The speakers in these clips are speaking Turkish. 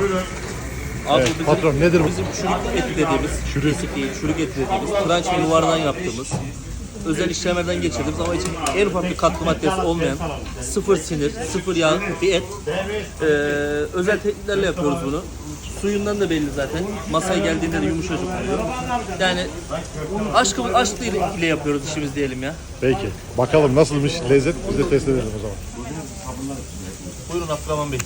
Abi Evet, bizim, patron, nedir bu? Bizim çürük eti dediğimiz, Çürük. kesik değil, çürük eti dediğimiz, crunch yuvardan yaptığımız, özel işlemlerden geçirdiğimiz ama için en ufak bir katkı maddesi olmayan, sıfır sinir, sıfır yağ bir et. Ee, özel tekniklerle yapıyoruz bunu. Suyundan da belli zaten. Masaya geldiğinde de yumuşacık oluyor. Yani aşkı, aşk ile yapıyoruz işimiz diyelim ya. Peki. Bakalım nasılmış lezzet biz de test edelim o zaman. Buyurun Abdurrahman Bey.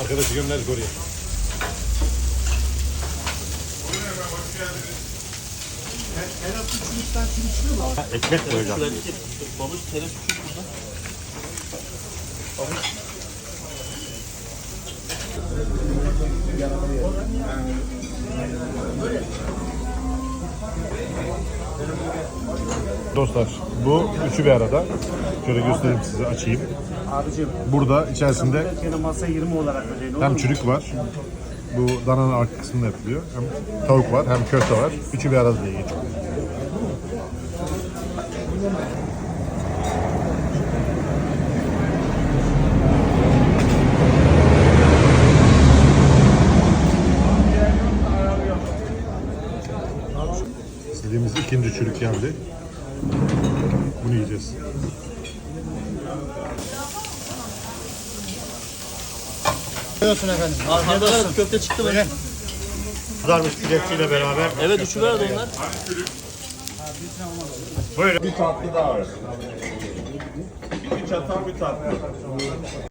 Arkadaşı gönderdik oraya. Ekmek koyacağım. Balık tereyağı burada. Dostlar bu üçü bir arada. Şöyle göstereyim size açayım. Abicim Burada içerisinde masa 20 olarak ödeyin. hem çürük var. Bu dananın arka kısmında yapılıyor. Hem tavuk var hem köfte var. Üçü bir arada diye geçiyor. İstediğimiz ikinci çürük geldi. Bunu yiyeceğiz. Buyursun efendim. Arkadaşlar köfte çıktı mı? Kızarmış pilavıyla beraber Evet üçü var da onlar. Bir tatlı daha var. Bir çatal bir tatlı.